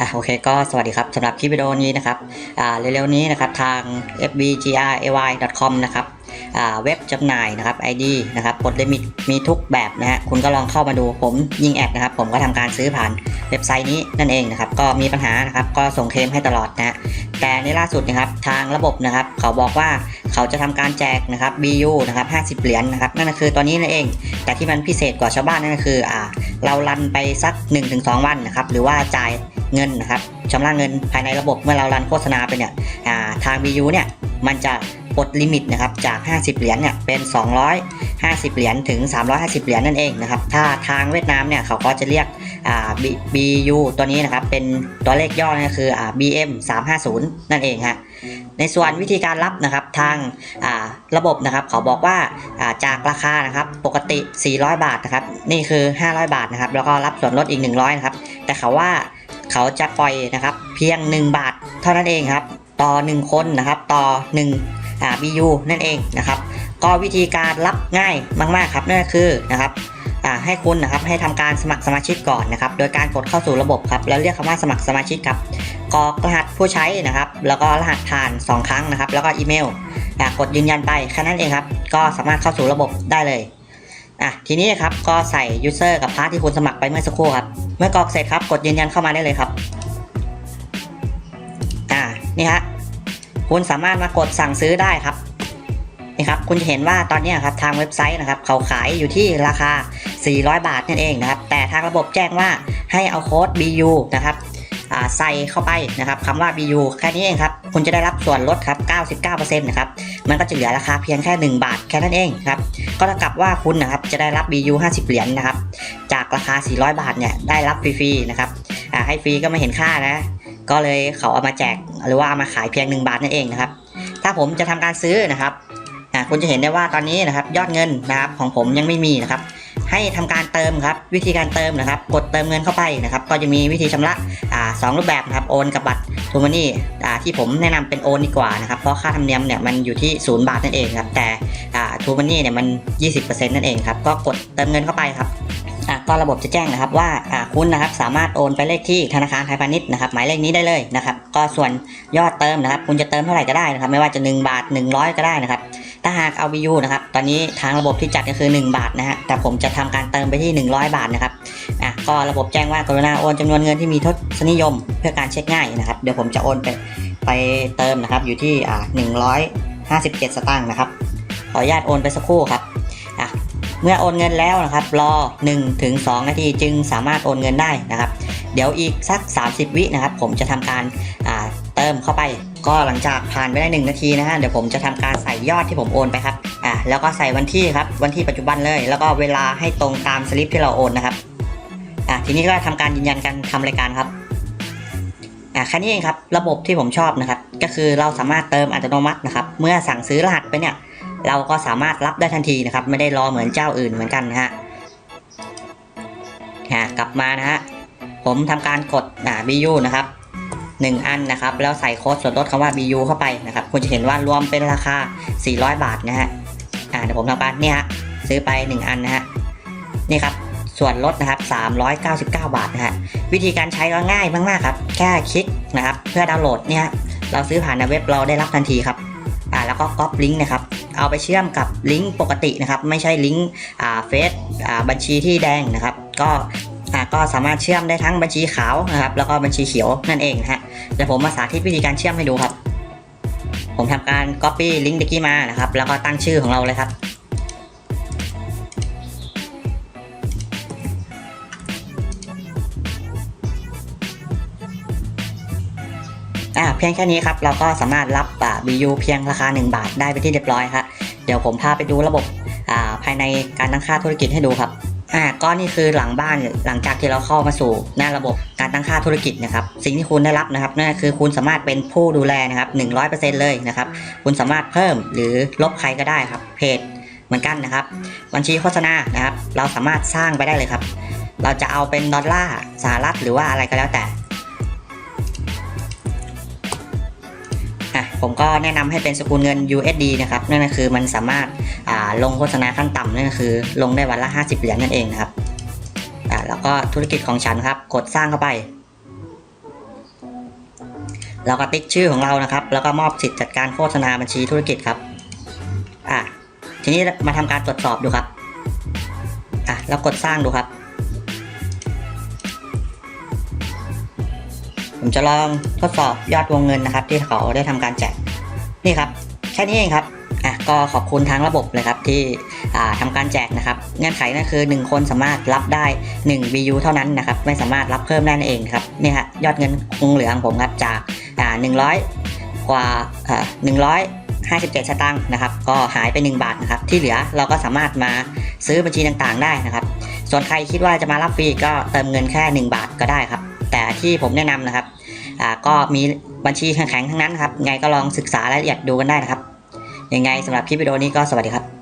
อะโอเคก็สวัสดีครับสำหรับคลิปวิดีโอนี้นะครับอ่าเร็วๆนี้นะครับทาง fbgray.com นะครับอ่าเว็บจำหน่ายนะครับ ID นะครับปลดลิมิตมีทุกแบบนะฮะคุณก็ลองเข้ามาดูผมยิงแอดนะครับ ผมก็ทำการซื้อผ่านเว็บไซต์นี้นั่นเองนะครับ ก็มีปัญหานะครับก็ส่งเคลมให้ตลอดนะฮะแต่ในล่าสุดนะครับทางระบบนะครับ เขาบอกว่าเขาจะทำการแจกนะครับ BU นะครับ 50 เหรียญนะครับนั่นก็คือตัวนี้นั่นเอง แต่ที่มันพิเศษกว่าชาวบ้านนั่นก็คืออ่าเรารันไปสัก 1-2 วันนะครับ หรือว่าจ่าย เงินนะครับชำระเงินภายในระบบเมื่อเรารันโฆษณาไปเนี่ยอ่าทาง BU เนี่ยมันจะปลดลิมิตนะครับจาก 50 เหรียญเนี่ยเป็น 250 เหรียญถึง 350 เหรียญนั่นเองนะครับถ้าทางเวียดนามเนี่ยเขาก็จะเรียกอ่า B- BU ตัวนี้นะครับเป็นตัวเลขย่อนั่นก็คืออ่า BM 350นั่นเองฮะในส่วนวิธีการรับนะครับทางาระบบนะครับเขาบอกว่าอ่าจากราคานะครับปกติ 400 บาทนะครับนี่คือ 500 บาทนะครับแล้วก็รับส่วนลดอีก 100นะครับแต่เขาว่า เขาจะปล่อยนะครับ เพียง 1 บาทเท่านั้นเองครับ ต่อ 1 คนนะครับ ต่อ1อ่า BU นั่นเองนะครับ ก็วิธีการรับง่ายมาก ๆ ครับนั่นก็คือนะครับอ่าให้คุณนะครับให้ทำการสมัครสมาชิกก่อนนะครับ โดยการกดเข้าสู่ระบบครับ แล้วเรียกคำว่าสมัครสมาชิกครับกรอกรหัสผู้ใช้นะครับ แล้วก็รหัสผ่าน 2 ครั้งนะครับ แล้วก็อีเมลอ่ากดยืนยันไปแค่นั้นเองครับ ก็สามารถเข้าสู่ระบบได้เลยอะทีนี้ครับก็ใส่ user กับพาร์ทที่คุณสมัครไปเมื่อสักครู่ครับ เมื่อกรอกเสร็จครับ กดยืนยันเข้ามาได้เลยครับอ่านี่ฮะคุณสามารถมากดสั่งซื้อได้ครับนี่ครับคุณจะเห็นว่าตอนนี้ครับทางเว็บไซต์นะครับ เขาขายอยู่ที่ราคา 400 บาทนั่นเองนะครับ แต่ทางระบบแจ้งว่าให้เอาโค้ด BU นะครับใส่เข้าไปนะครับคำว่า BU แค่นี้เองครับ คุณจะได้รับส่วนลดครับ 99%นะครับ มันก็จะเหลือราคาเพียงแค่ 1 บาทแค่นั้นเองครับ ก็เท่ากับว่าคุณนะครับจะได้รับ BU 50 เหรียญนะครับ จากราคา 400 บาทเนี่ยได้รับฟรีๆนะครับ อ่าให้ฟรีก็ไม่เห็นค่านะ ก็เลยเขาเอามาแจกหรือว่าเอามาขายเพียง 1 บาทนั่นเองนะครับ ถ้าผมจะทำการซื้อนะครับ อ่าคุณจะเห็นได้ว่าตอนนี้นะครับยอดเงินนะครับของผมยังไม่มีนะครับ ให้ทำการเติมครับวิธีการเติมนะครับ กดเติมเงินเข้าไปนะครับ ก็จะมีวิธีชำระอ่าสองรูปแบบนะครับโอนกับบัตรทูมานี่อ่าที่ผมแนะนำเป็นโอนดีกว่านะครับเพราะค่าธรรมเนียมเนี่ยมันอยู่ที่ศูนย์บาทนั่นเองครับแต่อ่าทูมานี่เนี่ยมัน 20%นั่นเองครับก็กดเติมเงินเข้าไปครับอะก็ระบบจะแจ้งนะครับว่าอ่าคุณนะครับสามารถโอนไปเลขที่ธนาคารไทยพาณิชย์นะครับหมายเลขนี้ได้เลยนะครับ ก็ส่วนยอดเติมนะครับ คุณจะเติมเท่าไหร่ก็ได้นะครับ ไม่ว่าจะ 1 บาท 100 ก็ได้นะครับ ถ้าหากเอา BU นะครับ ตอนนี้ทางระบบที่จัดก็คือ 1 บาทนะฮะ แต่ผมจะทำการเติมไปที่ 100 บาทนะครับ อะ ก็ระบบแจ้งว่ากรุณาโอนจำนวนเงินที่มีทศนิยม เพื่อการเช็คง่ายนะครับ เดี๋ยวผมจะโอนไปไปเติมนะครับ อยู่ที่ อ่า157สตางค์นะครับ ขออนุญาตโอนไปสักครู่ครับ อะ เมื่อโอนเงินแล้วนะครับ รอ1ถึง2นาทีจึงสามารถโอนเงินได้นะครับ เดี๋ยวอีกสัก 30 วินะครับ ผมจะทำการ ติมเข้าไป ก็หลังจากผ่านไปได้ 1 นาทีนะฮะเดี๋ยวผมจะทำการใส่ยอดที่ผมโอนไปครับอ่าแล้วก็ใส่วันที่ครับวันที่ปัจจุบันเลย แล้วก็เวลาให้ตรงตามสลิปที่เราโอนนะครับอ่าทีนี้ก็ทำการยืนยันการทำรายการครับอ่าแค่นี้เองครับระบบที่ผมชอบนะครับ ก็คือเราสามารถเติมอัตโนมัตินะครับ เมื่อสั่งซื้อรหัสไปเนี่ย เราก็สามารถรับได้ทันทีนะครับ ไม่ได้รอเหมือนเจ้าอื่นเหมือนกันนะฮะฮะกลับมานะฮะผมทำการกดอ่า BU นะครับ 1 อันนะครับ แล้วใส่โค้ดส่วนลดคำว่า BU เข้าไปนะครับ คุณจะเห็นว่ารวมเป็นราคา 400 บาทนะฮะ อ่าเดี๋ยวผมทำการเนี่ยฮะซื้อไป 1 อันนะฮะ นี่ครับส่วนลดนะครับ 399 บาทนะฮะ วิธีการใช้ก็ง่ายมากๆครับ แค่คลิกนะครับ เพื่อดาวน์โหลดเนี่ยเราซื้อผ่านในเว็บเราได้รับทันทีครับ อ่าแล้วก็ก๊อปลิงก์นะครับ เอาไปเชื่อมกับลิงก์ปกตินะครับ ไม่ใช่ลิงก์อ่าเฟซอ่าบัญชีที่แดงนะครับ ก็อ่าก็สามารถเชื่อมได้ทั้งบัญชีขาวนะครับ แล้วก็บัญชีเขียวนั่นเองนะฮะ เดี๋ยวผมมาสาธิตวิธีการเชื่อมให้ดูครับ ผมทำการ Copy ลิงก์เดกี้มานะครับ แล้วก็ตั้งชื่อของเราเลยครับอ่าเพียงแค่นี้ครับ เราก็สามารถรับอ่า BU เพียงราคา 1 บาทได้ไปที่เรียบร้อยครับเดี๋ยวผมพาไปดูระบบอ่าภายในการตั้งค่าธุรกิจให้ดูครับ อ่าก็นี่คือหลังบ้านหลังจากที่เราเข้ามาสู่หน้าระบบการตั้งค่าธุรกิจนะครับสิ่งที่คุณได้รับนะครับนั่นคือคุณสามารถเป็นผู้ดูแลนะครับ100%เลยนะครับคุณสามารถเพิ่มหรือลบใครก็ได้ครับเพจเหมือนกันนะครับ บัญชีโฆษณานะครับ เราสามารถสร้างไปได้เลยครับ เราจะเอาเป็นดอลลาร์สหรัฐหรือว่าอะไรก็แล้วแต่ อะผมก็แนะนำให้เป็นสกุลเงิน USD นะครับนั่นก็คือมันสามารถอ่าลงโฆษณาขั้นต่ำนั่นก็คือ ลงได้วันละ 50 เหรียญนั่นเองนะครับอ่าแล้วก็ธุรกิจของฉันครับ กดสร้างเข้าไปเราก็ติ๊กชื่อของเรานะครับ แล้วก็มอบสิทธิ์จัดการโฆษณาบัญชีธุรกิจครับอะทีนี้มาทำการตรวจสอบดูครับอะแล้วกดสร้างดูครับ ผมจะลองทดสอบยอดวงเงินนะครับ ที่เขาได้ทำการแจกนี่ครับแค่นี้เองครับอะก็ขอบคุณทางระบบเลยครับที่อ่าทำการแจกนะครับเงื่อนไขนั่นคือ 1 คนสามารถรับได้ 1 BU เท่านั้นนะครับไม่สามารถรับเพิ่มได้นั่นเองครับนี่ฮะยอดเงินคงเหลือของผมครับจากอ่า100 กว่าอ่า157สตางค์นะครับ ก็หายไป 1 บาทนะครับ ที่เหลือเราก็สามารถมาซื้อบัญชีต่างๆได้นะครับ ส่วนใครคิดว่าจะมารับฟรีก็เติมเงินแค่ 1 บาทก็ได้ครับ แต่ที่ผมแนะนำนะครับก็มีบัญชีแข็งๆทั้งนั้นครับไงก็ลองศึกษารายละเอียดดูกันได้นะครับยังไงสำหรับคลิปวิดีโอนี้ก็สวัสดีครับ